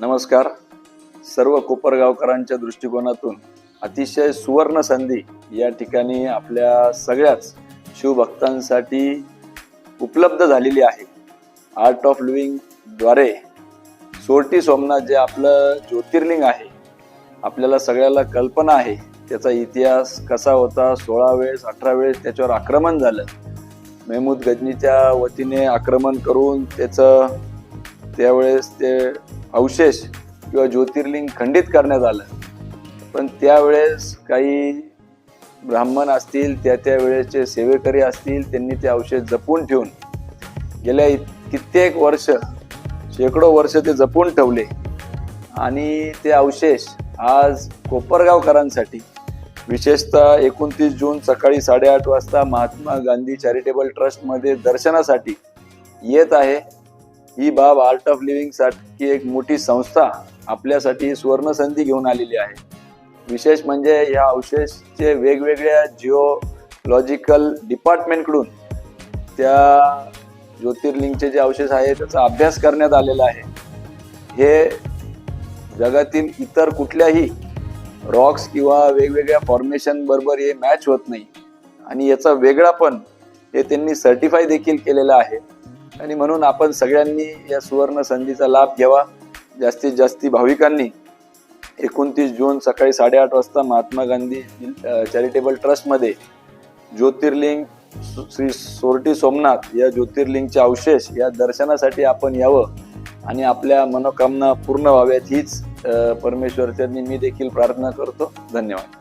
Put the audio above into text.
नमस्कार. सर्व कोपरगावकरांच्या दृष्टिकोनातून अतिशय सुवर्ण संधी या ठिकाणी आपल्या सगळ्याच शिवभक्तांसाठी उपलब्ध झालेली आहे. आर्ट ऑफ लिव्हिंगद्वारे सोरटी सोमनाथ जे आपलं ज्योतिर्लिंग आहे आपल्याला सगळ्याला कल्पना आहे त्याचा इतिहास कसा होता सोळा वेळेस अठरा वेळेस त्याच्यावर आक्रमण झालं. मेहमूद गजनीच्या वतीने आक्रमण करून त्याचं त्यावेळेस ते अवशेष किंवा ज्योतिर्लिंग खंडित करण्यात आलं. पण त्यावेळेस काही ब्राह्मण असतील त्या त्या वेळेचे सेवेकरी असतील त्यांनी ते अवशेष जपून ठेवून गेल्या कित्येक वर्ष शेकडो वर्ष ते जपून ठेवले. आणि ते अवशेष आज कोपरगावकरांसाठी विशेषतः एकोणतीस जून सकाळी साडेआठ वाजता महात्मा गांधी चॅरिटेबल ट्रस्टमध्ये दर्शनासाठी येत आहे. ही बाब आर्ट ऑफ लिव्हिंगसाठी एक मोठी संस्था आपल्यासाठी सुवर्ण संधी घेऊन आलेली आहे. विशेष म्हणजे या अवशेषचे वेगवेगळ्या जिओलॉजिकल डिपार्टमेंटकडून त्या ज्योतिर्लिंगचे जे अवशेष आहे त्याचा अभ्यास करण्यात आलेला आहे. हे जगातील इतर कुठल्याही रॉक्स किंवा वेगवेगळ्या फॉर्मेशन बरोबर हे मॅच होत नाही. आणि याचा वेगळापण हे त्यांनी सर्टिफाय देखील केलेलं आहे. आणि म्हणून आपण सगळ्यांनी या सुवर्ण संधीचा लाभ घ्यावा. जास्तीत जास्ती भाविकांनी एकोणतीस जून सकाळी साडेआठ वाजता महात्मा गांधी चॅरिटेबल ट्रस्टमध्ये ज्योतिर्लिंग सु- श्री सोरटी सोमनाथ या ज्योतिर्लिंगचे अवशेष या दर्शनासाठी आपण यावं आणि आपल्या मनोकामना पूर्ण व्हाव्यात हीच परमेश्वरच्यांनी मी देखील प्रार्थना करतो. धन्यवाद.